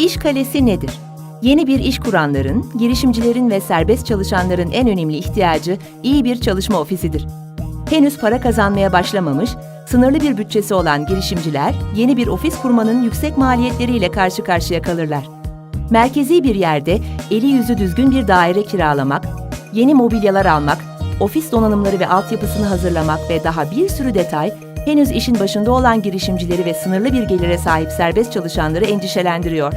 İş Kalesi nedir? Yeni bir iş kuranların, girişimcilerin ve serbest çalışanların en önemli ihtiyacı iyi bir çalışma ofisidir. Henüz para kazanmaya başlamamış, sınırlı bir bütçesi olan girişimciler yeni bir ofis kurmanın yüksek maliyetleriyle karşı karşıya kalırlar. Merkezi bir yerde eli yüzü düzgün bir daire kiralamak, yeni mobilyalar almak, ofis donanımları ve altyapısını hazırlamak ve daha bir sürü detay henüz işin başında olan girişimcileri ve sınırlı bir gelire sahip serbest çalışanları endişelendiriyor.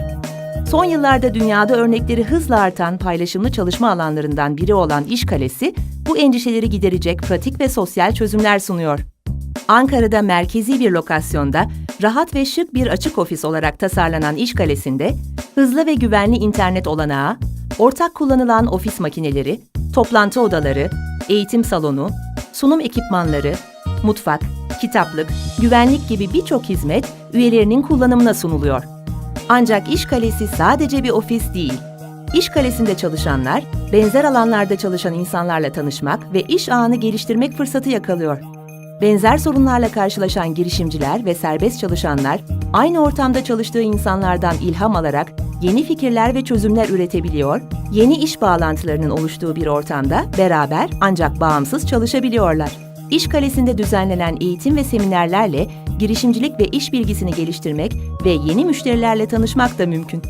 Son yıllarda dünyada örnekleri hızla artan paylaşımlı çalışma alanlarından biri olan İş Kalesi, bu endişeleri giderecek pratik ve sosyal çözümler sunuyor. Ankara'da merkezi bir lokasyonda rahat ve şık bir açık ofis olarak tasarlanan İş Kalesi'nde hızlı ve güvenli internet olanağı, ortak kullanılan ofis makineleri, toplantı odaları, eğitim salonu, sunum ekipmanları, mutfak, kitaplık, güvenlik gibi birçok hizmet üyelerinin kullanımına sunuluyor. Ancak İş Kalesi sadece bir ofis değil. İş Kalesi'nde çalışanlar, benzer alanlarda çalışan insanlarla tanışmak ve iş ağını geliştirmek fırsatı yakalıyor. Benzer sorunlarla karşılaşan girişimciler ve serbest çalışanlar, aynı ortamda çalıştığı insanlardan ilham alarak yeni fikirler ve çözümler üretebiliyor, yeni iş bağlantılarının oluştuğu bir ortamda beraber ancak bağımsız çalışabiliyorlar. İş Kalesi'nde düzenlenen eğitim ve seminerlerle girişimcilik ve iş bilgisini geliştirmek ve yeni müşterilerle tanışmak da mümkün.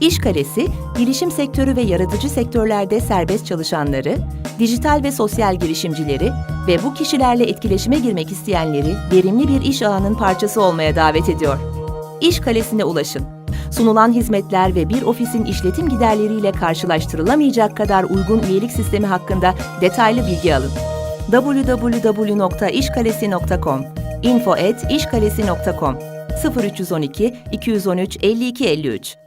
İş Kalesi, bilişim sektörü ve yaratıcı sektörlerde serbest çalışanları, dijital ve sosyal girişimcileri ve bu kişilerle etkileşime girmek isteyenleri verimli bir iş ağının parçası olmaya davet ediyor. İş Kalesi'ne ulaşın. Sunulan hizmetler ve bir ofisin işletim giderleriyle karşılaştırılamayacak kadar uygun üyelik sistemi hakkında detaylı bilgi alın. www.işkalesi.com info@işkalesi.com 0312 213 52 53